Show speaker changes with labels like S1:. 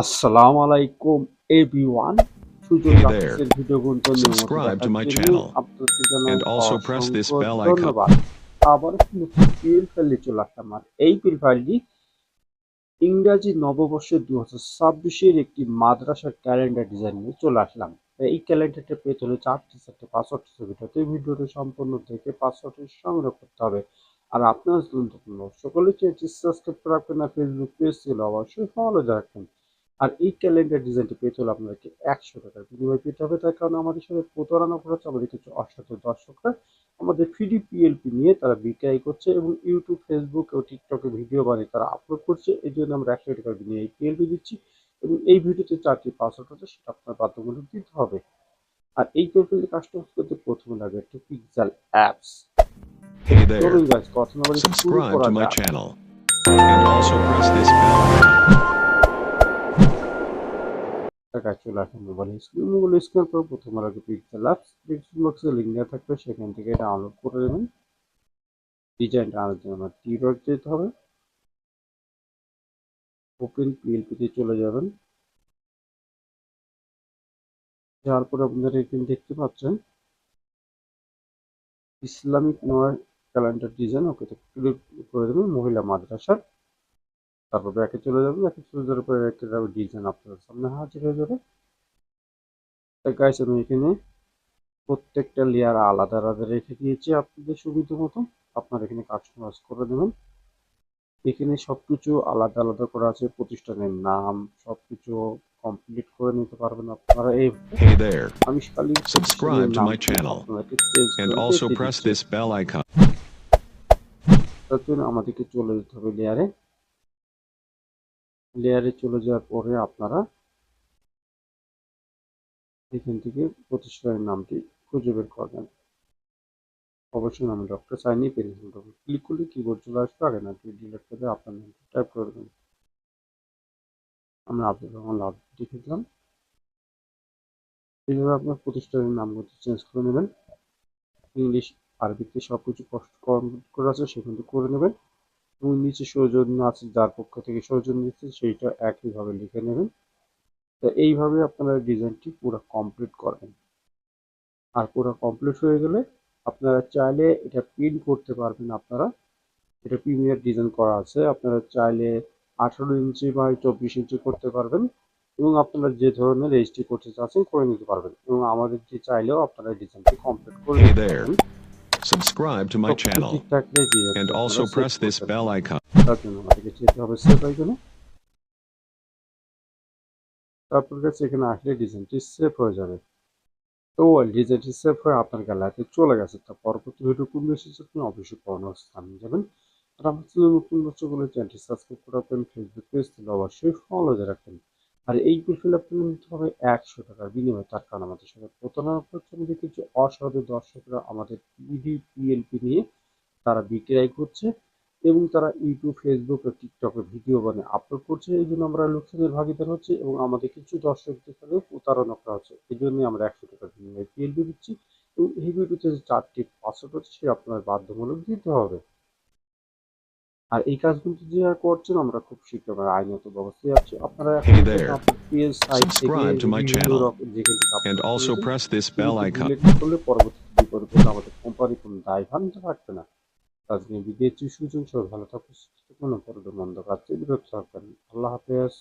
S1: আসসালামু আলাইকুম everyone video আবার একটি পিএল ফাইলে চলে আসলাম। আর এই পিএল ফাইলটি ইংরাজি নববর্ষের দু হাজার ছাব্বিশের একটি মাদ্রাসার ক্যালেন্ডার ডিজাইন নিয়ে চলে আসলাম। এই ক্যালেন্ডারটা পেতে হলে চারটি চারটে পাসওয়ার্ড ছবি তো এই ভিডিওটি সম্পূর্ণ দেখে পাসওয়ার্ডটি সংগ্রহ করতে হবে। আর আপনার সকলে চ্যানেলটি সাবস্ক্রাইব করে রাখবেন না ফেসবুক পেজ ছিল অবশ্যই ফলো রাখবেন আর এই ক্যালেন্ডার ডিজাইনটি পেতে হলে আপনাদেরকে একশো টাকার বিনিময় পেতে হবে তার কারণে আমাদের সাথে প্রতারণা করেছে আমাদের কিছু অসাধু দর্শকরা আমাদের ফ্রি পিএলপি নিয়ে তারা বিক্রয় করছে এবং ইউটিউব ফেসবুক ও টিকটকে ভিডিও বানিয়ে তারা আপলোড করছে এই জন্য আমরা একশো টাকার বিনিময়ে এই পিএলপি দিচ্ছি এবং এই ভিডিওতে চারটি পাসওয়ার্ড আছে সেটা আপনার বাধ্যমূলক দিতে হবে আর এই পিএলপি কাস্টমাইজ করতে প্রথমে লাগবে একটু pixel apps
S2: Hey there. Subscribe
S1: করা
S2: to my channel. And also press this bell.
S1: টাকা চলে আসে মোবাইল স্ক্রিন মোবাইল স্ক্রিন পর প্রথমে আগে পিক্সেল অ্যাপস পিক্সেল বক্সে লিঙ্ক দেওয়া থাকবে, সেখান থেকে ডাউনলোড করে দেবেন ডিজাইনটা আনার জন্য আমার টি ডট যেতে হবে। ওপেন পিএলপি তে চলে যাবেন। যাওয়ার পরে আপনারা এখানে দেখতে পাচ্ছেন, ইসলামিক নয় ক্যালেন্ডার ডিজাইন ওকে ক্লিক করে দেবেন, মহিলা মাদ্রাসার। তারপর ব্যাকে চলে যাবেন ব্যাকে চলে যাওয়ার পরে একটা ডিজাইন আপনাদের সামনে হাজির হয়ে যাবে গাইস আমি এখানে প্রত্যেকটা লেয়ার আলাদা আলাদা রেখে দিয়েছি আপনাদের সুবিধা মতো আপনারা এখানে কাস্টমাইজ করে দেবেন এখানে সবকিছু আলাদা আলাদা করা আছে প্রতিষ্ঠানের নাম সবকিছু কমপ্লিট করে নিতে পারবেন আপনারা এই. আমি খালি
S2: Subscribe to my channel. And also press this bell icon.
S1: তার জন্য আমাদেরকে চলে যেতে হবে লেয়ারে লেয়ারে চলে যাওয়ার পরে আপনারা এখান থেকে প্রতিষ্ঠানের নামটি খুঁজে বের করবেন অবশ্যই আমি ডক্টর সাইনি পেন্সিল ক্লিক করলে কিবোর্ড চলে আসবে, আগে না ডিলেট করে আপনার নামটি টাইপ করে দেবেন। আমরা রহমান লাভ লিখে দিলাম এইভাবে আপনার প্রতিষ্ঠানের নামগুলো চেঞ্জ করে নেবেন। ইংলিশ আরবিতে সব কিছু কষ্ট করা আছে, সেখান থেকে করে নেবেন। এবং নিচে সৌজন্য আছে যার পক্ষ থেকে সৌজন্য দিচ্ছে সেইটা একইভাবে লিখে নেবেন। তো এইভাবে আপনারা ডিজাইনটি পুরো কমপ্লিট করবেন আর পুরো কমপ্লিট হয়ে গেলে আপনারা চাইলে এটা প্রিন্ট করতে পারবেন আপনারা। এটা প্রিমিয়ার ডিজাইন করা আছে। আপনারা চাইলে আঠারো ইঞ্চি বা চব্বিশ ইঞ্চি করতে পারবেন এবং আপনারা যে ধরনের রেজিস্ট্রি করতে চাচ্ছেন করে নিতে পারবেন। এবং আমাদের যে চাইলেও আপনারা ডিজাইনটি কমপ্লিট করে নিতে. পারবেন।
S2: Subscribe to my channel.
S1: যে
S2: And also press this bell icon.
S1: কাছে এখানে আসলে ডিজাইনটি সেভ হয়ে যাবে। তো ডিজাইনটি সেভ হয়ে আপনার গ্যালারিতে চলে গেছে। তো পরবর্তী ভিডিও কোন এসেছে আপনি অবশ্যই পাওয়ানোর স্থান যাবেন। আর আমার চ্যানেল নতুন বলে চ্যানেলটি সাবস্ক্রাইব করে রাখবেন। ফেসবুক পেজ অবশ্যই ফলো দিয়ে রাখবেন। আর এই প্রোফাইল আপনি নিতে হবে একশো টাকার বিনিময়ে তার কারণ আমাদের সাথে প্রতারণা করছে কিছু অসাধু দর্শকরা আমাদের পিডি পিএলপি নিয়ে তারা বিক্রয় করছে এবং তারা ইউটিউব ফেসবুক ও টিকটকে ভিডিও বানিয়ে আপলোড করছে। এই জন্য আমরা লোকসানের ভাগিদার হচ্ছে এবং আমাদের কিছু দর্শকদের সাথে প্রতারণা করা হচ্ছে। এই জন্যই আমরা একশো টাকার বিনিময়ে পিএলপি দিচ্ছি এবং এই ভিডিওতে যে চারটি পাসওয়ার্ড হচ্ছে সে আপনার বাধ্যমূলক দিতে হবে। আর এই কাজগুলো যে করছেন আমরা খুব শীঘ্র আমরা আইনত ব্যবস্থায় আছি। আপনারা সাইট থেকে
S2: And also press this bell icon.
S1: করলে আমাদের কোম্পানি কোনো দায়ভার নিতে পারবে না। আজকে বিদেশি সুযোগ সব ভালো থাকুন কাজ থেকে বিরত থাকবেন আল্লাহ হাফেজ।